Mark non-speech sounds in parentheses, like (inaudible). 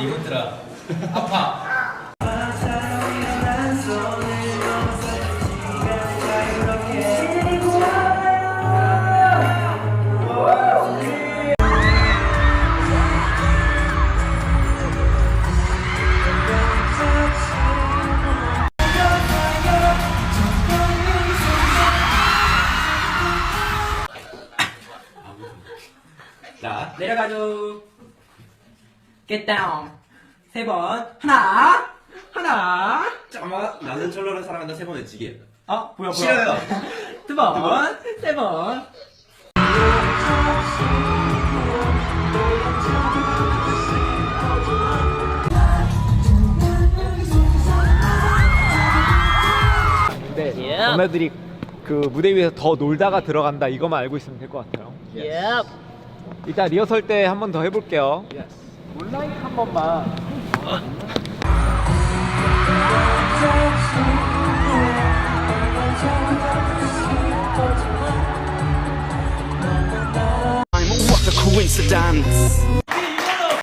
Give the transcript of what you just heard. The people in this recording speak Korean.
이분들아. 아파 자 내려가죠. Get down. 세 번. 하나. 하나. 잠깐만 나는 철로를 사랑한다 세 (laughs) 번 외치기 어, 뭐야, 뭐야. 싫어요 두 번. 세 번. 근데 너네들이 그 무대 위에서 더 놀다가 들어간다 이것만 알고 있으면 될 것 같아요. 이따 리허설 때 한 번 더 해볼게요. 온라인 한 번만. What a coincidence